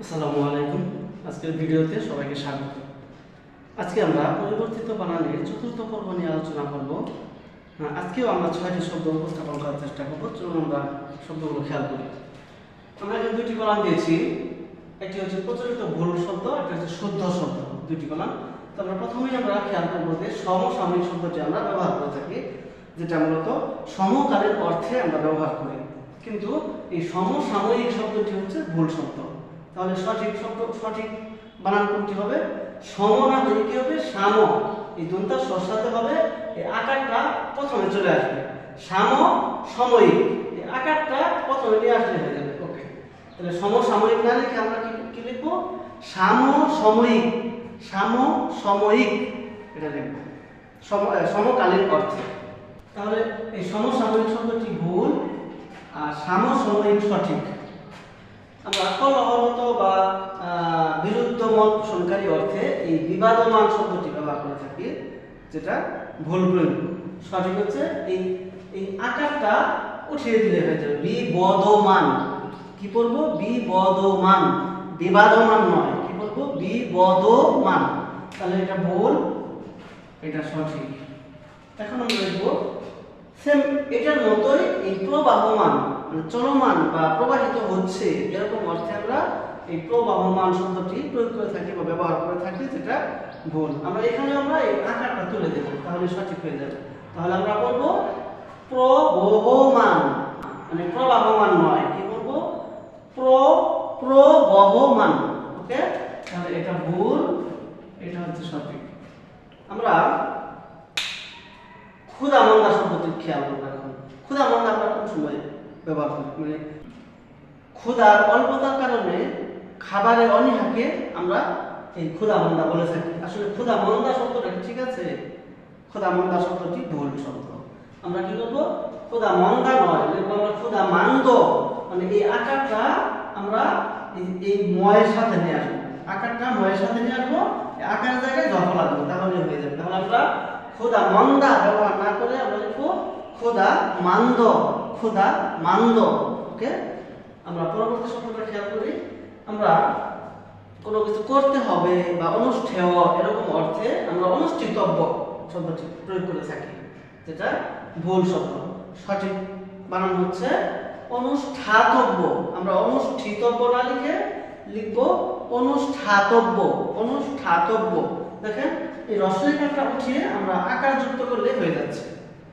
আসসালামু আলাইকুম। আজকের ভিডিওতে সবাইকে স্বাগত। আজকে আমরা পরিবর্তিত বানানের চতুর্থ পর্ব নিয়ে আলোচনা করব। আজকেও আমরা ছয়টি শব্দ উপস্থাপন করার চেষ্টা করব। চলুন আমরা শব্দগুলো খেয়াল করি। আমরা এখানে দুটি কলাম দিয়েছি। একটি হচ্ছে প্রচলিত ভুল শব্দ একটা হচ্ছে শুদ্ধ শব্দ দুটি কলাম। তো আমরা প্রথমেই আমরা খেয়াল করব যে সমসাময়িক শব্দটি আমরা ব্যবহার করে থাকি, যেটা মূলত সমকালের অর্থে আমরা ব্যবহার করি। কিন্তু এই সমসাময়িক শব্দটি হচ্ছে ভুল শব্দ। তাহলে সঠিক শব্দ, সঠিক বানান কোনটি হবে? সম না হলে কি হবে? সাম। এই দুনটা সসাতে হবে, এই আকারটা প্রথমে চলে আসবে। সাম সাময়িক, এই আকারটা প্রথমে নিয়ে আসলে হয়ে যাবে। ওকে। তাহলে সমসাময়িক না লিখে আমরা কি কি লিখব? সাম সাময়িক সাম সাময়িক, এটা লিখব। সম- সমকালীন অর্থে। তাহলে এই সমসাময়িক শব্দটি ভুল, আর সামসাময়িক সঠিক। আমরা কলহরত এই বিবাদমান শব্দটি ব্যবহার করে থাকি, যেটা ভুল প্রয়োগ। সঠিক হচ্ছে এই এই আকারটা উঠিয়ে দিলে হয়ে যাবে বিবদমান। কি পড়ব বিবদমান। বিবাদমান নয়। কি পড়ব বিবদমান। তাহলে এটা ভুল, এটা সঠিক। এখন আমরা দেখব সেম এটার মতোই এই প্রবাহমান মানে চলমান বা প্রবাহিত হচ্ছে, এরকম অর্থে আমরা এই প্রবাহমান শব্দটি প্রয়োগ করে থাকি বা ব্যবহার করে থাকি যেটা ভুল আমরা এখানে আমরা এই আকারটা তুলে দেব, তাহলে সঠিক হয়ে যাবে। তাহলে আমরা বলব প্রবহমান মানে প্রবাহমান নয়, কি বলব? প্র, প্রবহমান, ওকে? তাহলে এটা ভুল, এটা হচ্ছে সঠিক। আমরা ক্ষুদা মন্দা শব্দটি খেয়াল করব ক্ষুদা মন্দা আমরা কোন সময় ব্যবহার করি? মানে ক্ষুধার অল্পতার কারণে খাবারের অনীহাকে আমরা এই ক্ষুদা মন্দা বলে থাকি। আসলে ক্ষুদা মন্দা শব্দটা ঠিক আছে? ক্ষুদা মন্দা শব্দটি ভুল শব্দ। আমরা কি করব ক্ষুদা মন্দা নয় আমরা ক্ষুদা মান্দ। মানে এই আকারটা আমরা এই- ময়ের সাথে নিয়ে আসব। আকারটা ময়ের সাথে নিয়ে আসব আকারের জায়গায় জফলা দেবো, তাহলে হয়ে যাবে। তাহলে আমরা ক্ষুদা মন্দা ব্যবহার না করে আমরা লিখব ক্ষুদা মান্দ ক্ষুদা মান্দ। ওকে? আমরা পরবর্তী শব্দটা খেয়াল করি। আমরা কোনো কিছু করতে হবে বা অনুষ্ঠেয় এরকম অর্থে আমরা অনুষ্ঠিতব্য শব্দটি প্রয়োগ করে থাকি, যেটা ভুল শব্দ। সঠিক বানান হচ্ছে অনুষ্ঠাতব্য। আমরা অনুষ্ঠিতব্য না লিখে লিখব অনুষ্ঠাতব্য অনুষ্ঠাতব্য। দেখেন, এই রসরেখাটা উঠিয়ে আমরা আকার যুক্ত করলে হয়ে যাচ্ছে।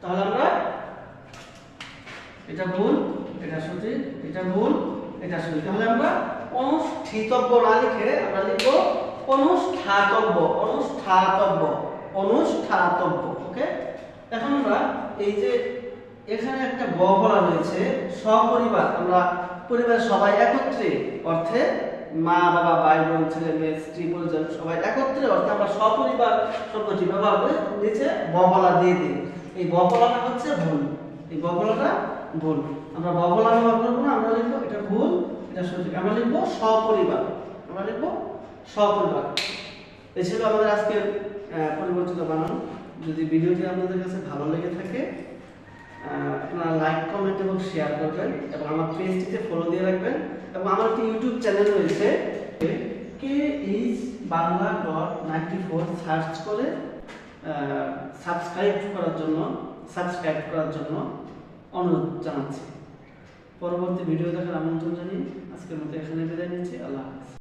তাহলে আমরা এটা ভুল, এটা সঠিক, এটা ভুল, এটা সঠিক। তাহলে আমরা অনুষ্ঠিতব্য না লিখে আমরা লিখব অনুষ্ঠাতব্য অনুষ্ঠাতব্য অনুষ্ঠাতব্য ওকে এখন আমরা এই যে এখানে একটা ব বলা রয়েছে, সপরিবার, আমরা পরিবারের সবাই একত্রে, অর্থে মা, বাবা, ভাই, বোন, ছেলে, মেয়ে, স্ত্রী, পরিজন, সবাই একত্রে, অর্থে আমরা সপরিবার শব্দটি ব্যবহার করে নিচে বহলা দিয়ে দিই। এই বহলাটা হচ্ছে ভুল। এই বহলাটা ভুল। আমরা বহলা ব্যবহার করব না, আমরা লিখব এটা ভুল। এটা সঠিক আমরা লিখব সপরিবার। আমরা লিখব সপরিবার। এই ছিল আমাদের আজকের পরিবর্তিত বানান। যদি ভিডিওটি আপনাদের কাছে ভালো লেগে থাকে আপনারা লাইক, কমেন্ট এবং শেয়ার করবেন এবং আমার পেজটিতে ফলো দিয়ে রাখবেন। এবং আমার একটি ইউটিউব চ্যানেল রয়েছে, K is Bangla dot ninety four search করে সাবস্ক্রাইব করার জন্য, সাবস্ক্রাইব করার জন্য অনুরোধ জানাচ্ছি। পরবর্তী ভিডিও দেখার আমন্ত্রণ জানিয়ে আজকের মতো এখানে বিদায় নিচ্ছি আল্লাহ হাফিজ।